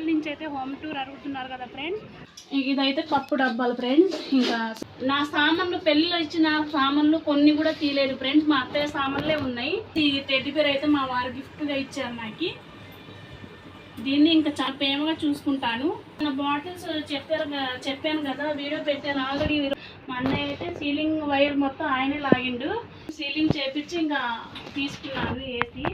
రోజుల నుంచి అయితే హోమ్ టూర్ అడుగుతున్నారు కదా ఫ్రెండ్స్. ఇదైతే పప్పు డబ్బాలు ఫ్రెండ్స్. ఇంకా నా సామాన్లు పెళ్ళిలో ఇచ్చిన సామాన్లు కొన్ని కూడా తీయలేదు ఫ్రెండ్స్. మా అత్తయ్య సామాన్లే ఉన్నాయి. ఈ టెడ్డి పేరు అయితే మా వారు గిఫ్ట్గా ఇచ్చారు నాకు. దీన్ని ఇంకా చాలా ప్రేమగా చూసుకుంటాను. నా బాటిల్స్ చెప్పారు చెప్పాను కదా వీడియో పెట్టాను ఆల్రెడీ మా అన్నయ్య అయితే సీలింగ్ వైర్ మొత్తం ఆయనే లాగిండు. సీలింగ్ చేపించి ఇంకా తీసుకున్నాను ఏసీ.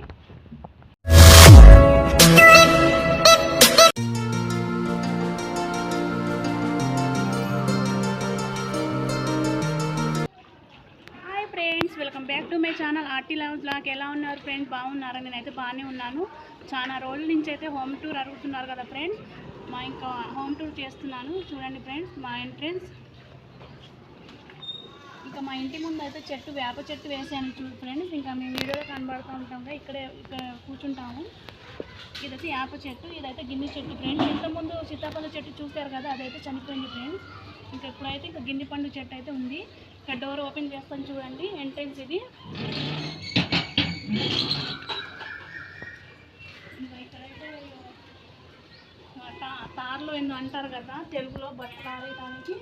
ఛానల్ ఆర్టీ లెవెల్ బ్లాగ్ ఎలా ఉన్నారు ఫ్రెండ్స్? బాగున్నారా? నేనైతే బాగానే ఉన్నాను. చాలా రోజుల నుంచి అయితే హోమ్ టూర్ అడుగుతున్నారు కదా ఫ్రెండ్స్. మా ఇంకా హోమ్ టూర్ చేస్తున్నాను. చూడండి ఫ్రెండ్స్ మా ఎంట్రెన్స్. ఇంకా మా ఇంటి ముందు అయితే చెట్టు వేప చెట్టు వేసాను చూడు ఫ్రెండ్స్. ఇంకా మేము వీడియోలో కనబడుతూ ఉంటాం కదా ఇక్కడే ఇక్కడ కూర్చుంటాము. ఇదైతే వేప చెట్టు ఇదైతే గిన్నె చెట్టు ఫ్రెండ్స్. ఇంతకుముందు సీతాఫల చెట్టు చూశారు కదా అదైతే చనిపోయింది ఫ్రెండ్స్. ఇంకా ఇప్పుడైతే ఇంకా గిన్నె పండు చెట్టు అయితే ఉంది. ఇక్కడ డోర్ ఓపెన్ చేస్తాను చూడండి ఎంట్రెన్స్ ఇది. తార్లో ఏందో అంటారు కదా తెలుగులో బట్ట దానికి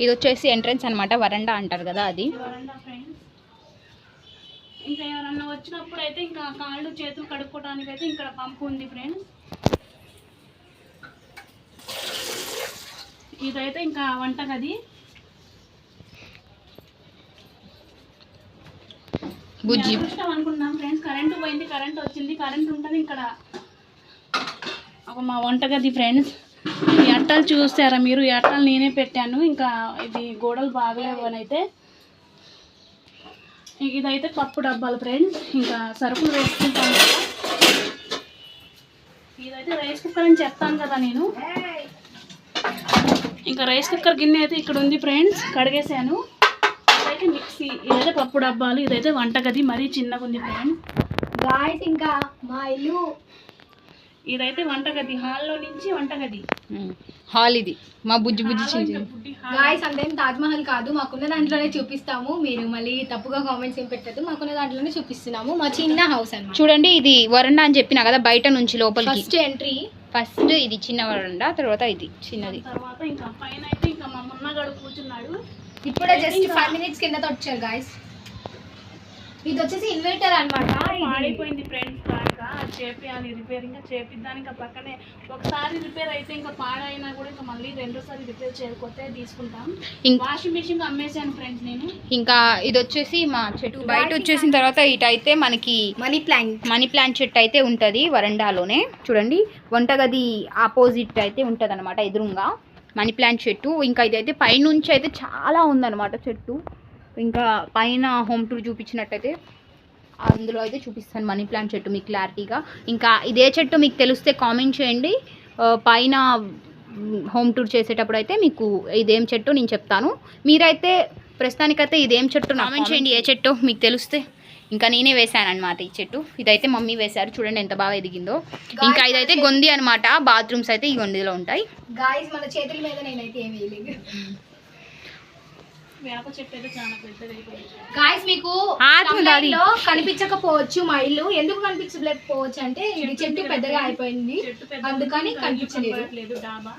ఇది వచ్చేసి ఎంట్రన్స్ అన్నమాట వరండా అంటారు కదా అది. వరండా ఫ్రెండ్స్ ఇంకా ఎవరన్నా వచ్చినప్పుడు అయితే ఇంకా కాళ్ళు చేతులు కడుక్కోవడానికి అయితే ఇక్కడ పంపు ఉంది ఫ్రెండ్స్ ఇదైతే ఇంకా వంటగది. బుజ్జి. అనుకున్నాం ఫ్రెండ్స్. కరెంటు పోయింది కరెంట్ వచ్చింది కరెంట్ ఉంటుంది ఇక్కడ. ఒక మా వంటగది ఫ్రెండ్స్. ఈ అట్టలు చూస్తారా మీరు? ఈ అట్టలు నేనే పెట్టాను. ఇంకా ఇది గోడలు బాగలేవు అని అయితే. ఇదైతే పప్పు డబ్బాలు ఫ్రెండ్స్. ఇంకా సరుకులు వేసుకుంటాను కదా. ఇదైతే రైస్ కుక్కర్ అని చెప్తాను కదా నేను. ఇంకా రైస్ కుక్కర్ గిన్నె అయితే ఇక్కడ ఉంది ఫ్రెండ్స్. కడిగేసాను ఇదైతే మిక్సీ ఇదైతే పప్పు డబ్బాలు ఇదైతే వంటగది. మరీ చిన్నగా ఉంది ఫ్రెండ్స్ గాయస్ ఇంకా మా ఇల్లు. ఇదైతే వంటగది హాల్లో నుంచి వంటగది. హాల్ ఇది. మా బుజ్జి బుజ్జి. గాయస్ అంతేం తాజ్ మహల్ కాదు. మాకున్న దాంట్లోనే చూపిస్తాము. మీరు మళ్ళీ తప్పుగా కామెంట్స్ ఏం పెట్టద్దు. మాకున్న దాంట్లోనే చూపిస్తున్నాము. మా చిన్న హౌస్ అన్నమాట. చూడండి ఇది వరండా అని చెప్పిన కదా బయట నుంచి లోపలికి. ఫస్ట్ ఎంట్రీ ఫస్ట్ ఇది చిన్న వరండా తర్వాత ఇది చిన్నది. తర్వాత ఇంకా పైన అయితే ఇంకా మా మున్నగాడు కూర్చున్నాడు. ఇప్పుడే జస్ట్ ఫైవ్ మినిట్స్ కింద వచ్చారు గాయస్ ఇది వచ్చేసి ఇన్వర్టర్ అనమాట ఫ్రెండ్స్ అది చేపియాలి రిపేర్ ఇంకా చేపిద్దానికి ఇంకా పక్కనే ఒకసారి రిపేర్ అయితే ఇంకా పాడైనా కూడా ఇంకా మళ్ళీ రెండోసారి రిపేర్ చేయకపోతే తీసుకుంటాం. ఇంక- వాషింగ్ మిషన్ అమ్మేశాను ఫ్రెండ్స్ నేను. ఇంకా ఇది వచ్చేసి మా చెట్టు. బయట వచ్చేసిన తర్వాత ఇటు అయితే మనకి మనీ ప్లాంట్ మనీ ప్లాంట్ చెట్టు అయితే ఉంటుంది వరండాలోనే. చూడండి వంటగది ఆపోజిట్ అయితే ఉంటుంది అనమాట ఎదురుగా. మనీ ప్లాంట్ చెట్టు. ఇంకా ఇదైతే పైనుంచి అయితే చాలా ఉందన్నమాట చెట్టు. ఇంకా పైన హోమ్ టూర్ చూపించినట్టయితే అందులో అయితే చూపిస్తాను మనీ ప్లాంట్ చెట్టు మీకు క్లారిటీగా. ఇంకా ఇదే చెట్టు మీకు తెలిస్తే కామెంట్ చేయండి. పైన హోమ్ టూర్ చేసేటప్పుడు అయితే మీకు ఇదేం చెట్టు నేను చెప్తాను. మీరైతే ప్రస్తుతానికైతే ఇదేం చెట్టు కామెంట్ చేయండి ఏ చెట్టు మీకు తెలిస్తే. ఇంకా నేనే వేసాను అనమాట ఈ చెట్టు. ఇదైతే మమ్మీ వేశారు. చూడండి ఎంత బాగా ఎదిగిందో. ఇంకా ఇదైతే గొంది అనమాట బాత్రూమ్స్ అయితే ఈ గొందిలో ఉంటాయి. గాయస్ మన చేతుల మీద నేనైతే ఏమీ వేయలేదు వేప చెట్టు అయితే చాలా పెద్దది అయిపోయింది గాయస్ మీకు. లో కనిపించకపోవచ్చు మా ఇల్లు. ఎందుకు కనిపించలేకపోవచ్చు అంటే ఇది చెట్టు పెద్దగా అయిపోయింది. అందుకని కనిపించలేదు. డాబా.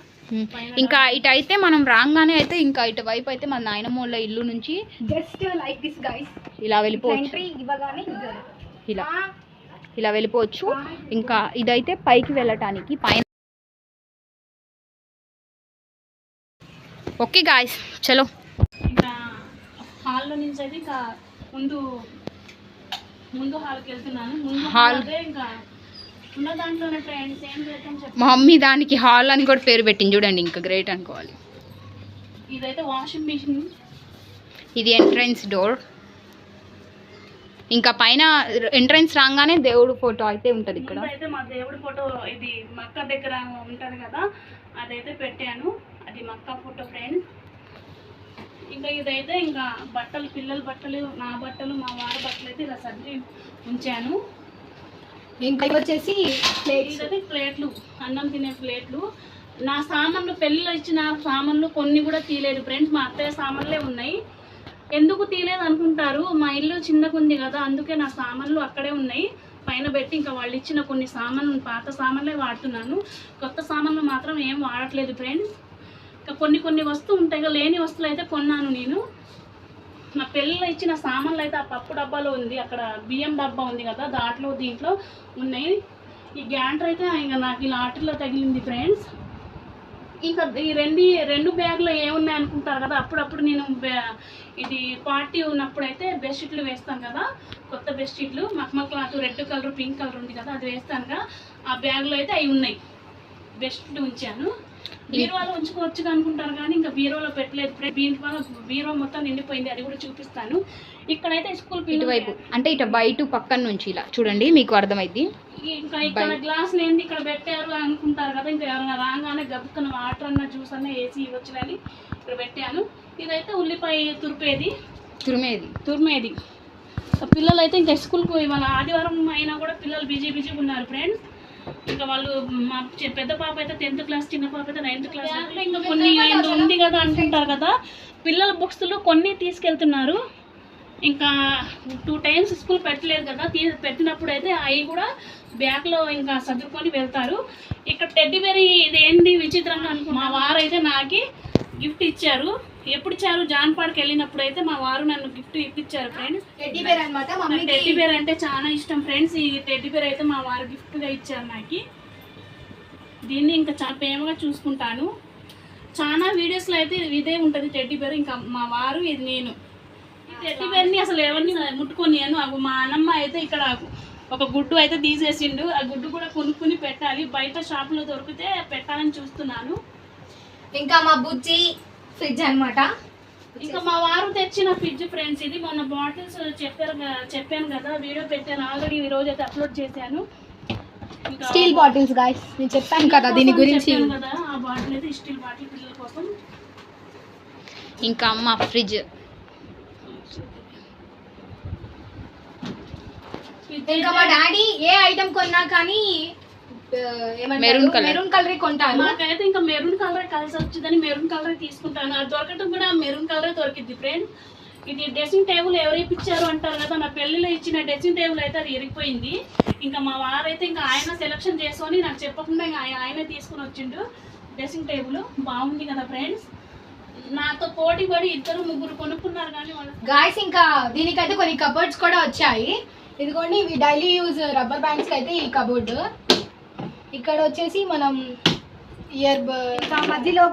ఇంకా ఇటు అయితే మనం రాగానే అయితే ఇంకా ఇటు వైపు అయితే మన నాయనమ్మోళ్ళ ఇల్లు నుంచి జస్ట్ లైక్ దిస్ గైస్ ఇలా వెళ్ళిపోవచ్చు. ఎంట్రీ ఇవ్వగానే ఇలా. ఇలా వెళ్ళిపోవచ్చు. ఇంకా ఇదైతే పైకి వెళ్ళటానికి పైన ఓకే గాయస్ చలో. హాల్లో నుంచి అయితే ఇంకా ముందు ముందు హాల్కి వెళ్తున్నాను. ముందు హాల్. ఇంకా ఉన్న దాంట్లోనే ఫ్రెండ్స్ ఏం చేద్దాం మా మమ్మీ దానికి హాల్ అని కూడా పేరు పెట్టింది చూడండి ఇంకా గ్రేట్ అనుకోవాలి. ఇదైతే వాషింగ్ మిషన్ ఇది ఎంట్రన్స్ డోర్ ఇంకా పైన ఎంట్రన్స్ రాగానే దేవుడు ఫోటో అయితే ఉంటుంది ఇక్కడ. అయితే మా దేవుడి ఫోటో ఇది మక్క దగ్గర ఉంటుంది కదా అదైతే పెట్టాను. అది మక్క ఫోటో ఫ్రెండ్స్ ఇంకా ఇదైతే ఇంకా బట్టలు పిల్లల బట్టలు నా బట్టలు మా వారి బట్టలు అయితే ఇలా సర్ది ఉంచాను. ఇంకా వచ్చేసి ఇదైతే ప్లేట్లు అన్నం తినే ప్లేట్లు. నా సామాన్లు పెళ్ళిలో ఇచ్చిన సామాన్లు కొన్ని కూడా తీయలేదు. ఫ్రెండ్స్ మా అత్తయ్య సామాన్లే ఉన్నాయి. ఎందుకు తీయలేదు అనుకుంటారు? మా ఇల్లు చిన్నగా ఉంది కదా అందుకే నా సామాన్లు అక్కడే ఉన్నాయి. పైన పెట్టి ఇంకా వాళ్ళు ఇచ్చిన కొన్ని సామాన్లు పాత సామాన్లే వాడుతున్నాను. కొత్త సామాన్లు మాత్రం ఏం వాడట్లేదు ఫ్రెండ్స్. కొన్ని కొన్ని వస్తువులు ఉంటాయి కదా, లేని వస్తువులు అయితే కొన్నాను నేను. నా పిల్లలు ఇచ్చిన సామాన్లు అయితే ఆ పప్పు డబ్బాలో ఉంది. అక్కడ బియ్యం డబ్బా ఉంది కదా దాంట్లో దీంట్లో ఉన్నాయి. ఈ గ్యాంటర్ అయితే ఇంకా నాకు ఈ లాటరీలో తగిలింది ఫ్రెండ్స్. ఇంకా ఈ రెండు రెండు బ్యాగ్లో ఏమున్నాయి అనుకుంటారు కదా అప్పుడప్పుడు నేను బ్యా- ఇది పార్టీ ఉన్నప్పుడైతే బెడ్షీట్లు వేస్తాను కదా కొత్త బెడ్షీట్లు మఖమల్ cloth red colour pink colour ఉంది కదా అది వేస్తాను కదా ఆ బ్యాగ్లో అయితే అవి ఉన్నాయి. బెడ్షీట్లు ఉంచాను. బీరువాలో ఉంచుకోవచ్చు అనుకుంటారు కానీ ఇంకా బీరోలో పెట్టలేదు. బీరువా బీరో మొత్తం నిండిపోయింది. అది కూడా చూపిస్తాను. ఇక్కడైతే స్కూల్ ఇటువైపు అంటే ఇటు బయట పక్కన నుంచి ఇలా చూడండి మీకు అర్థమైంది ఇంకా ఇక్కడ గ్లాస్ లేనిది ఇక్కడ పెట్టారు అనుకుంటారు కదా ఇంకా ఎవరైనా రాగానే గబుక్కున వాటర్ అన్న జ్యూస్ అన్న వేసి ఇవ్వచ్చులని ఇక్కడ పెట్టాను. ఇదైతే ఉల్లిపాయ తురిపేది. తురిమేది. తురిమేది. పిల్లలు అయితే ఇంకా స్కూల్కి ఇవాళ ఆదివారం అయినా కూడా పిల్లలు బిజీ బిజీగా ఉన్నారు ఫ్రెండ్స్. ఇంకా వాళ్ళు మా పెద్ద పాప అయితే టెన్త్ క్లాస్ చిన్న పాప అయితే నైన్త్ క్లాస్ ఇంకా కొన్ని ఉంది కదా అనుకుంటారు కదా. పిల్లల బుక్స్లో కొన్ని తీసుకెళ్తున్నారు. ఇంకా టూ టైమ్స్ స్కూల్ పెట్టలేదు కదా. తీ పెట్టినప్పుడు అయితే అవి కూడా బ్యాగ్లో ఇంకా సర్దుకొని వెళ్తారు. ఇక్కడ టెడ్డి బెరీ ఇది ఏంటి విచిత్రంగా అనుకో మా వారు అయితే నాకు గిఫ్ట్ ఇచ్చారు. ఎప్పుడు ఇచ్చారు? జాన్పాడ్కి వెళ్ళినప్పుడు అయితే మా వారు నన్ను గిఫ్ట్ ఇప్పించారు ఫ్రెండ్స్ టెడ్డీ బేర్ అనమాట టెడ్డీ బేర్ అంటే చాలా ఇష్టం ఫ్రెండ్స్ ఈ టెడ్డీ బేర్ అయితే మా వారు గిఫ్ట్గా ఇచ్చారు నాకు. దీన్ని ఇంకా చాలా ప్రేమగా చూసుకుంటాను. చాలా వీడియోస్లో అయితే ఇదే ఉంటుంది టెడ్డీ బేర్ ఇంకా మా వారు ఇది నేను. ఈ టెడ్డీ బేర్ని అసలు ఎవరిని ముట్టుకొనియాను. అవి మా అన్నమ్మ అయితే ఇక్కడ ఒక గుడ్డు అయితే తీసేసిండు. ఆ గుడ్డు కూడా కొనుక్కుని పెట్టాలి. బయట షాపులో దొరికితే పెట్టాలని చూస్తున్నాను. ఇంకా మా బుజ్జి ఫ్రిడ్జ్ అన్నమాట. ఇంకా మా వారు తెచ్చిన ఫ్రిడ్జ్ ఫ్రెండ్స్ ఇది మొన్న బాటిల్స్ చెప్పారు చెప్పాను కదా వీడియో పెట్టాను ఆల్రెడీ ఈ రోజు అయితే అప్లోడ్ చేశాను. స్టీల్ బాటిల్స్ గాయస్ నేను చెప్పాను కదా దీని గురించి. కదా ఆ బాటిల్ అయితే స్టీల్ బాటిల్ పిల్లల కోసం. ఇంకా అమ్మ ఫ్రిడ్జ్. ఇంకా మా డాడీ ఏ ఐటమ్ కొన్నా కానీ Maroon colour. మెరూన్ కలర్ కొంటాను. నాకైతే ఇంకా మెరూన్ కలర్ కలిసి వచ్చిందని మెరూన్ కలర్ తీసుకుంటాను. అది దొరకటం కూడా మెరూన్ కలర్ దొరికింది ఫ్రెండ్ ఇది డ్రెస్సింగ్ టేబుల్ ఎవరు ఇప్పించారు అంటారు కదా నా పెళ్ళిలో ఇచ్చిన డ్రెస్సింగ్ టేబుల్ అయితే అది ఇరిగిపోయింది. ఇంకా మా వారైతే ఇంకా ఆయన సెలక్షన్ చేసుకొని నాకు చెప్పకుండా ఇంకా ఆయన ఆయనే తీసుకుని వచ్చిండు డ్రెస్సింగ్ టేబుల్ బాగుంది కదా ఫ్రెండ్స్ నాతో పోటీ పడి ఇద్దరు ముగ్గురు కొనుక్కున్నారు కానీ వాళ్ళు గాయస్ ఇంకా దీనికైతే కొన్ని కబోర్డ్స్ కూడా వచ్చాయి. ఇదిగోండి ఇవి డైలీ యూజ్ రబ్బర్ బ్యాండ్స్కి అయితే ఈ కబోర్డ్ ఇక్కడ వచ్చేసి మనం ఇయర్ ఇంకా మధ్యలో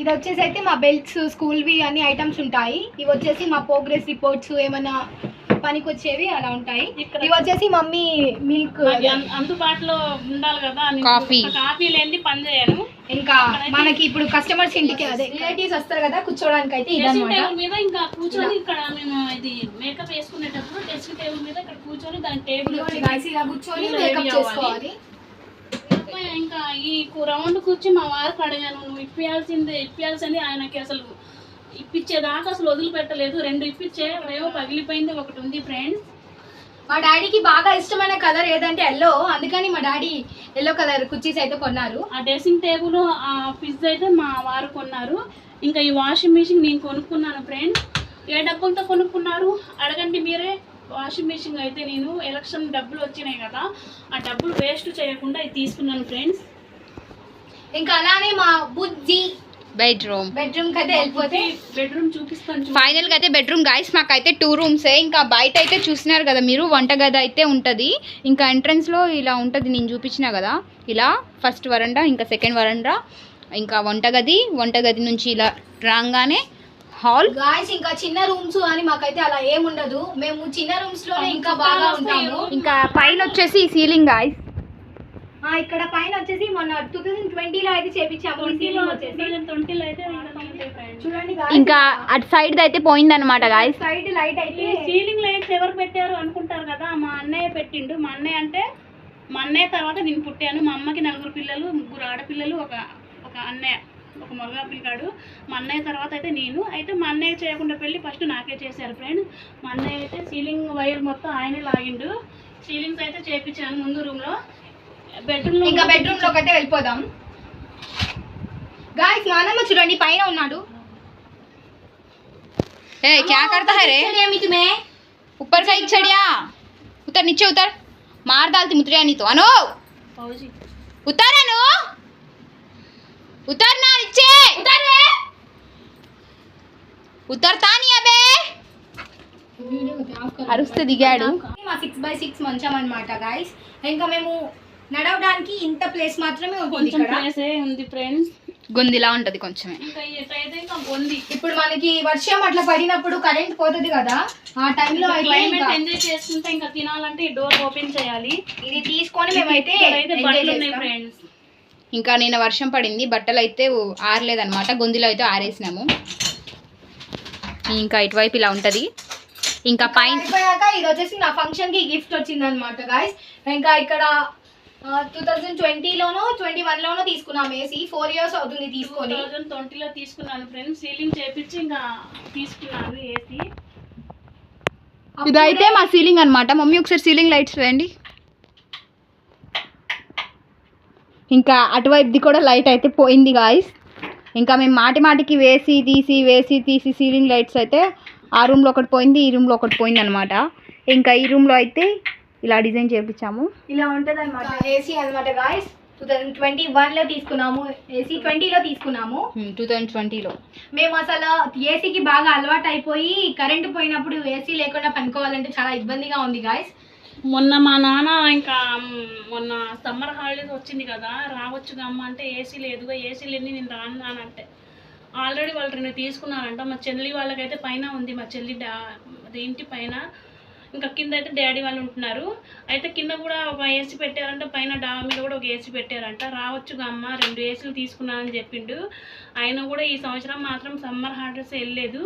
ఇది వచ్చేసి అయితే మా బెల్ట్స్ స్కూల్వి అన్ని ఐటమ్స్ ఉంటాయి. ఇవి వచ్చేసి మా ప్రోగ్రెస్ రిపోర్ట్స్ ఏమైనా పనికి వచ్చేవి అలా ఉంటాయి. ఇవి వచ్చేసి మమ్మీ మిల్క్ అందుబాటులో ఉండాలి కదా అని కాఫీ. కాఫీ లేని పని చేయను ఇంకా మనకి ఇప్పుడు కస్టమర్స్ ఇంటికి అదే రిలేటివ్స్ వస్తారు కదా కూర్చోడానికి అయితే మీద ఇంకా కూర్చొని ఇక్కడ మేము ఇది మేకప్ వేసుకునేటప్పుడు డ్రెస్సింగ్ టేబుల్ మీద ఇక్కడ కూర్చొని దాని టేబుల్ ఇలా కూర్చొని మేకప్ చేసుకోవాలి. ఇంకా ఈ రౌండ్ కూర్చి మా వారికి అడిగాను నువ్వు ఇప్పియాల్సింది ఇప్పియాల్సింది ఆయనకి అసలు ఇప్పించేదాకా అసలు వదిలిపెట్టలేదు. రెండు ఇప్పించే ఏవో పగిలిపోయింది ఒకటి ఉంది ఫ్రెండ్స్ మా డాడీకి బాగా ఇష్టమైన కలర్ ఏదంటే ఎల్లో అందుకని మా డాడీ ఎల్లో కలర్ కుర్చీస్ అయితే కొన్నారు. ఆ డ్రెస్సింగ్ టేబుల్ ఆ ఫ్రిడ్జ్ అయితే మా వారు కొన్నారు. ఇంకా ఈ వాషింగ్ మిషన్ నేను కొనుక్కున్నాను ఫ్రెండ్స్ ఏ డబ్బులతో కొనుక్కున్నారు? అడగండి మీరే. వాషింగ్ మిషన్ అయితే నేను ఎలక్షన్ డబ్బులు వచ్చినాయి కదా ఆ డబ్బులు వేస్ట్ చేయకుండా ఇది తీసుకున్నాను ఫ్రెండ్స్. ఇంకా అలానే మా బుజ్జి బెడ్రూమ్. బెడ్రూమ్ అయితే వెళ్ళిపోతే బెడ్రూమ్ చూపిస్తాను చూ- ఫైనల్గా అయితే బెడ్రూమ్ గాయస్ మాకైతే టూ రూమ్సే ఇంకా బయట అయితే చూసినారు కదా మీరు వంటగది అయితే ఉంటుంది. ఇంకా ఎంట్రన్స్లో ఇలా ఉంటుంది నేను చూపించిన కదా. ఇలా ఫస్ట్ వరండా ఇంకా సెకండ్ వరండా ఇంకా వంటగది వంటగది నుంచి ఇలా రాగానే హాల్ గాయస్ ఇంకా చిన్న రూమ్స్ అని మాకైతే అలా ఏముండదు మేము చిన్న రూమ్స్లోనే ఇంకా బాగా ఉంటాము. ఇంకా పైన వచ్చేసి సీలింగ్ గాయస్ ఆ, ఇక్కడ పైన వచ్చేసి మొన్న టూ థౌసండ్ ట్వంటీలో అయితే చేపించాము. చూడండి ఇంకా అటు సైడ్ అయితే పోయిందనమాట గాయస్ సైడ్ లైట్ అయితే సీలింగ్ లైట్స్ ఎవరు పెట్టారు అనుకుంటారు కదా? మా అన్నయ్య పెట్టిండు. మా అన్నయ్య అంటే మా అన్నయ్య తర్వాత నేను పుట్టాను. మా అమ్మకి నలుగురు పిల్లలు ముగ్గురు ఆడపిల్లలు ఒక ఒక అన్నయ్య. ఒక మగ పిల్లాడు మా అన్నయ్య తర్వాత అయితే నేను అయితే మా అన్నయ్య చేయకుండా పెళ్ళి ఫస్ట్ నాకే చేశారు ఫ్రెండ్ మా అన్నయ్య అయితే సీలింగ్ వైర్ మొత్తం ఆయనే లాగిండు సీలింగ్స్ అయితే చేపించాను ముందు రూమ్లో బెడ్రూమ్ ఇంకా బెడ్రూమ్ లోకి అయితే వెళ్ళిపోదాం గాయస్ మా అన్నమ్మ చూడండి పైన ఉన్నాడు ఏ క్యా కర్తా హై రే ఏమి తుమే ऊपर का एक चढ़िया उतर नीचे उतर मार मुतरिया नहीं तो अनु పౌజీ उतर अनु उतरना नीचे उतर रे उतरता नहीं अबे అరుస్తే దిగాడు మా సిక్స్ బై సిక్స్ మంచం అనమాట గాయస్ ఇంకా మేము నడవడానికి ఇంత ప్లేస్ మాత్రమే ఉంటుంది కొంచెం ఇక్కడ ప్లేసే ఉంది ఫ్రెండ్స్ గొందిలా ఉంటది కొంచెమే ఇంకా ఎటైతే ఇంకా ఉంది ఇప్పుడు మనకి వర్షం అట్లా పడినప్పుడు కరెంట్ పోతుంది కదా ఆ టైంలో అయితే క్లైమేట్ ఇంకా ఎంజాయ్ చేసుకుంటే ఇంకా తినాలంటే ఈ డోర్ ఓపెన్ చేయాలి ఇది తీసుకొని మేమైతే ఇక్కడైతే enjoy బట్టలు ఉన్నాయి చేస్తాం. ఫ్రెండ్స్ ఇంకా నిన్న వర్షం పడింది బట్టలు అయితే ఆరలేదన్నమాట గొంతులో అయితే ఆరేసినాము. ఇంకా ఇటువైపు ఇలా ఉంటది. ఇంకా పైన ఇది వచ్చేసి నా ఫంక్షన్కి గిఫ్ట్ వచ్చింది అనమాట గాయస్ ఇంకా ఇక్కడ టూ థౌజండ్ ట్వంటీలోనో ట్వంటీ వన్ లోనో తీసుకున్నాం ఏసీ ఫోర్ ఇయర్స్ అవుతుంది టూ తీసుకొని థౌజండ్ ట్వంటీలో తీసుకున్నాను ఫ్రెండ్స్ సీలింగ్ చేపించి ఇంకా తీసుకున్నాను ఏసీ ఇదైతే మా సీలింగ్ అన్నమాట. మమ్మీ ఒకసారి సీలింగ్ లైట్స్ వేయండి ఇంకా అటువైపుది కూడా లైట్ అయితే పోయింది గాయస్ ఇంకా మేము మాటి మాటికి వేసి తీసి వేసి తీసి సీలింగ్ లైట్స్ అయితే ఆ రూమ్లో ఒకటి పోయింది ఈ రూమ్లో ఒకటి పోయింది అనమాట ఇంకా ఈ రూమ్లో అయితే ఇలా డిజైన్ చేపించాము. ఇలా ఉంటది అనమాట ఏసీ అనమాట గాయస్ టూ థౌజండ్ ట్వంటీ వన్లో తీసుకున్నాము. ఏసీ ట్వంటీలో తీసుకున్నాము. టూ థౌజండ్ ట్వంటీలో మేము అసలు ఏసీకి బాగా అలవాటు అయిపోయి కరెంట్ పోయినప్పుడు ఏసీ లేకుండా పనుకోవాలంటే చాలా ఇబ్బందిగా ఉంది గాయస్ మొన్న మా నాన్న ఇంకా మొన్న సమ్మర్ హాలిడేస్ వచ్చింది కదా రావచ్చుగా అమ్మ అంటే ఏసీ లేదుగా ఏసీ లేని నేను రాను నానంటే అంటే. ఆల్రెడీ వాళ్ళు రెండు తీసుకున్నారంట మా చెల్లి వాళ్ళకైతే పైన ఉంది మా చెల్లి డా ఇంటి పైన. ఇంకా కింద అయితే డాడీ వాళ్ళు ఉంటున్నారు. అయితే కింద కూడా ఒక ఏసీ పెట్టారంట పైన డాబా మీద కూడా ఒక ఏసీ పెట్టారంట. రావచ్చుగా అమ్మ రెండు ఏసీలు తీసుకున్నానని చెప్పిండు. ఆయన కూడా ఈ సంవత్సరం మాత్రం సమ్మర్ హాలిడేస్ వెళ్ళలేదు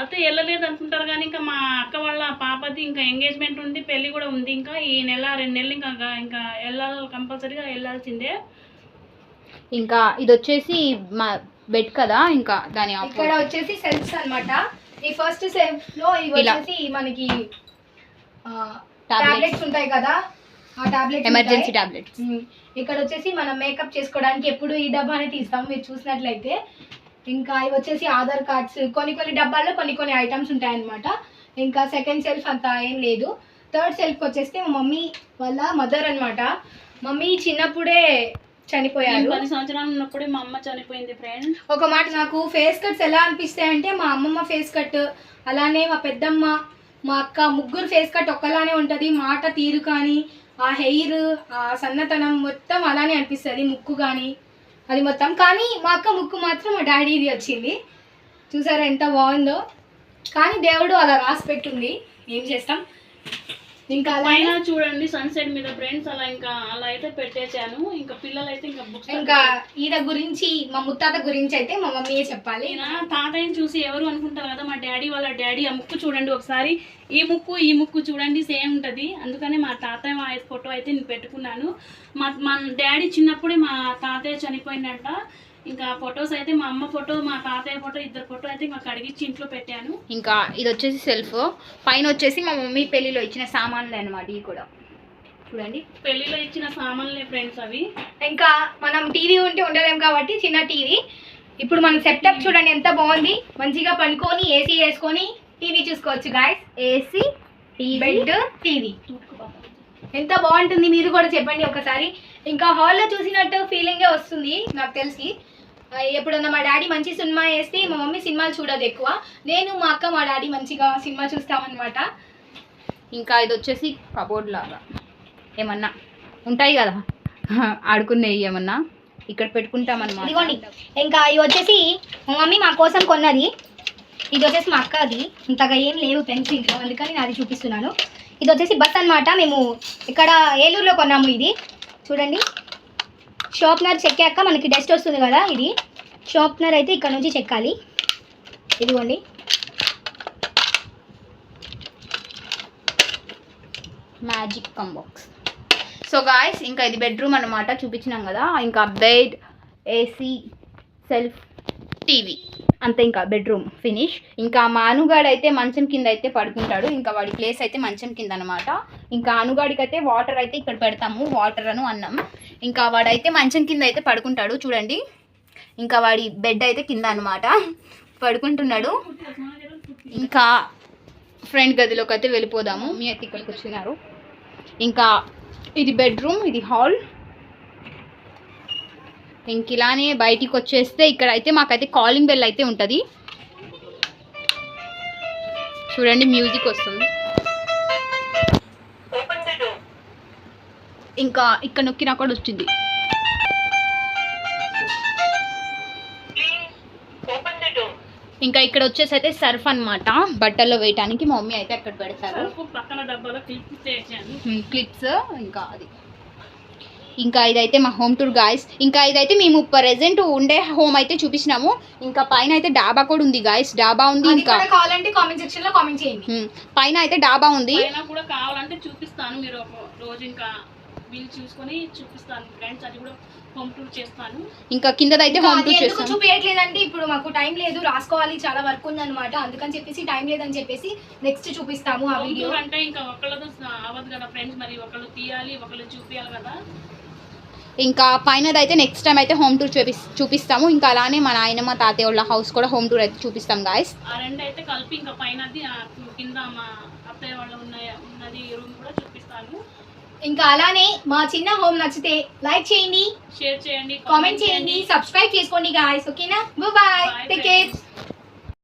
అయితే వెళ్ళలేదు అనుకుంటారు కానీ ఇంకా మా అక్క వాళ్ళ పాపది ఇంకా ఎంగేజ్మెంట్ ఉంది పెళ్ళి కూడా ఉంది ఇంకా. ఈ నెల రెండు నెలలు ఇంకా ఇంకా వెళ్ళాలి కంపల్సరీగా వెళ్ళాల్సిందే. ఇంకా ఇది వచ్చేసి మా బెడ్ కదా ఇంకా దాని ఇక్కడ వచ్చేసి సెల్ఫ్స్ అన్నమాట. ఈ ఫస్ట్ సెల్ఫ్లో ఇవి. వచ్చేసి మనకి. టాబ్లెట్స్ ఉంటాయి కదా. ఆ టాబ్లెట్స్ ఎమర్జెన్సీ టాబ్లెట్స్ ఇక్కడ వచ్చేసి మనం మేకప్ చేసుకోవడానికి ఎప్పుడు ఈ డబ్బానే తీస్తాం. మీరు చూసినట్లయితే ఇంకా ఇవి వచ్చేసి ఆధార్ కార్డ్స్ కొన్ని కొన్ని డబ్బాల్లో కొన్ని కొన్ని ఐటమ్స్ ఉంటాయన్నమాట. ఇంకా సెకండ్ సెల్ఫ్ అంత ఏం లేదు. థర్డ్ సెల్ఫ్ వచ్చేసి మా మమ్మీ వాళ్ళ మదర్ అన్నమాట. మమ్మీ చిన్నప్పుడే నేను చనిపోయారు పది సంవత్సరాలు ఉన్నప్పుడే మా అమ్మ చనిపోయింది ఫ్రెండ్ ఒక మాట నాకు ఫేస్ కట్స్ ఎలా అనిపిస్తాయి అంటే మా అమ్మమ్మ ఫేస్ కట్ అలానే మా పెద్దమ్మ మా అక్క ముగ్గురు ఫేస్ కట్ ఒక్కలానే ఉంటుంది. మాట తీరు కానీ ఆ హెయిర్ ఆ సన్నతనం మొత్తం అలానే అనిపిస్తుంది ముక్కు కానీ. అది మొత్తం. కానీ మా అక్క ముక్కు మాత్రం మా డాడీది వచ్చింది. చూసారా ఎంత బాగుందో? కానీ దేవుడు అలా రాసి పెట్టుంది. ఏం చేస్తాం? ఇంకా అలా పైన చూడండి సన్సెట్ మీద ఫ్రెండ్స్ అలా ఇంకా అలా అయితే పెట్టేశాను. ఇంకా పిల్లలు అయితే ఇంకా బుక్స్ ఇంకా ఈయన గురించి మా ముత్తాత గురించి అయితే మా మమ్మీయే చెప్పాలి. తాతయ్యని చూసి ఎవరు అనుకుంటారు కదా మా డాడీ వాళ్ళ డాడీ ఆ ముక్కు చూడండి ఒకసారి. ఈ ముక్కు ఈ ముక్కు చూడండి సేమ్ ఉంటుంది. అందుకనే మా తాతయ్య మా ఫోటో అయితే నేను పెట్టుకున్నాను. మా మా డాడీ చిన్నప్పుడే మా తాతయ్య చనిపోయిందంట. ఇంకా ఫొటోస్ అయితే మా అమ్మ ఫోటో మా తాతయ్య ఫోటో ఇద్దరు ఫోటో అయితే ఇంకా కడిగించి ఇంట్లో పెట్టాను. ఇంకా ఇది వచ్చేసి సెల్ఫ్. పైన వచ్చేసి మా మమ్మీ పెళ్ళిలో ఇచ్చిన సామాన్లు అనమాట ఇవి కూడా. చూడండి. పెళ్ళిలో ఇచ్చిన సామాన్లే ఫ్రెండ్స్ అవి. ఇంకా మనం టీవీ ఉంటే ఉండలేం కాబట్టి చిన్న టీవీ. ఇప్పుడు మన సెటప్ చూడండి ఎంత బాగుంది. మంచిగా పనుకొని ఏసీ వేసుకొని టీవీ చూసుకోవచ్చు గాయస్ ఏసీ బెడ్ టీవీ. ఎంత బాగుంటుంది మీరు కూడా చెప్పండి ఒకసారి. ఇంకా హాల్లో చూసినట్టు ఫీలింగే వస్తుంది నాకు తెలిసి. ఎప్పుడన్నా మా డాడీ మంచి సినిమా వేస్తే మా మమ్మీ సినిమాలు చూడదు ఎక్కువ. నేను మా అక్క మా డాడీ మంచిగా సినిమా చూస్తామన్నమాట. ఇంకా ఇది వచ్చేసి కబోర్డ్ లాగా. ఏమన్నా? ఉంటాయి కదా. ఆడుకునేవి ఏమన్నా? ఇక్కడ పెట్టుకుంటామన్నమాట. ఇదిగోండి. ఇంకా ఇవి వచ్చేసి మా మమ్మీ మా కోసం కొన్నది. ఇది వచ్చేసి మా అక్కది. ఇంతగా ఏం లేవు పెన్స్ ఇంట్లో అందుకని నాది చూపిస్తున్నాను. ఇది వచ్చేసి బస్ అన్నమాట. మేము ఇక్కడ ఏలూరులో కొన్నాము ఇది. చూడండి. షార్ప్నర్ చెక్కాక మనకి డస్ట్ వస్తుంది కదా ఇది. షార్ప్నర్ అయితే ఇక్కడ నుంచి చెక్కాలి. ఇదిగోండి. మ్యాజిక్ కంబాక్స్ సో గాయస్ ఇంకా ఇది బెడ్రూమ్ అన్నమాట. చూపించినాం కదా. ఇంకా బెడ్ ఏసీ సెల్ఫ్ టీవీ. అంతే ఇంకా బెడ్రూమ్ ఫినిష్. ఇంకా మా అనుగాడు అయితే మంచం కింద అయితే పడుకుంటాడు. ఇంకా వాడి ప్లేస్ అయితే మంచం కింద అనమాట ఇంకా అనుగాడికి అయితే వాటర్ అయితే ఇక్కడ పెడతాము. వాటర్ అను అన్నం. ఇంకా వాడైతే మంచం కింద అయితే పడుకుంటాడు. చూడండి. ఇంకా వాడి బెడ్ అయితే కింద అనమాట పడుకుంటున్నాడు. ఇంకా ఫ్రెండ్ గదిలోకి అయితే వెళ్ళిపోదాము. మీ అయితే ఇక్కడికి వచ్చినారు. ఇంకా ఇది బెడ్రూమ్ ఇది హాల్. ఇంక ఇలానే బయటికి వచ్చేస్తే ఇక్కడ అయితే మాకైతే కాలింగ్ బెల్ అయితే ఉంటుంది. చూడండి మ్యూజిక్ వస్తుంది. ఇంకా ఇక్కడ నొక్కినా కూడా వచ్చింది. ఇంకా ఇక్కడ వచ్చేసి అయితే సర్ఫ్ అన్నమాట. బట్టల్లో వేయటానికి మా మమ్మీ అయితే అక్కడ పెడతారు. క్లిప్స్ ఇంకా అది. ఇంకా ఇదైతే మా హోమ్ టూర్ గాయస్ ఇంకా ఇదైతే మేము ప్రెసెంట్ ఉండే హోమ్ అయితే చూపించినాము. ఇంకా పైన అయితే డాబా కూడా ఉంది గాయస్ డాబా ఉంది ఇంకా. కావాలంటే కామెంట్ సెక్షన్లో కామెంట్ చేయండి. పైన అయితే డాబా ఉంది. పైన కూడా కావాలంటే చూపిస్తాను. మీరు ఒక రోజు ఇంకా వీలు చూసుకొని చూపిస్తాను ఫ్రెండ్స్ అది కూడా హోమ్ టూర్ చేస్తాను. ఇంకా కిందదైతే హోమ్ అది టూర్ ఎందుకు చేస్తాం చూపించట్లేదంటే ఇప్పుడు మాకు టైం లేదు. రాసుకోవాలి. చాలా వర్క్ ఉందన్నమాట. అందుకని చెప్పేసి టైం లేదని చెప్పేసి నెక్స్ట్ చూపిస్తాము ఆ వీడియో అంటే ఇంకా ఒకళ్ళతో అవ్వదు కదా ఫ్రెండ్స్ మరి ఒకళ్ళు తీయాలి ఒకళ్ళు చూపించాలి కదా. ఇంకా పైనదైతే నెక్స్ట్ టైం అయితే హోమ్ టూర్ చూపి చూపిస్తాము. ఇంకా అలానే మా నాయనమ్మ తాతయ్య వాళ్ళ హౌస్ కూడా హోమ్ టూర్ అయితే చూపిస్తాం గాయస్ అయితే కలిపి ఇంకా పైనది ఆ కింద మా అత్తయ్య వాళ్ళు ఉన్న ఉన్నది రూమ్ కూడా చూపిస్తాను. ఇంకా అలానే మా చిన్న హోమ్ నచ్చితే లైక్ చేయండి షేర్ చేయండి కామెంట్ చేయండి సబ్స్క్రైబ్ చేసుకోండి గాయస్ ఓకేనా బాయ్ టేక్ కేర్.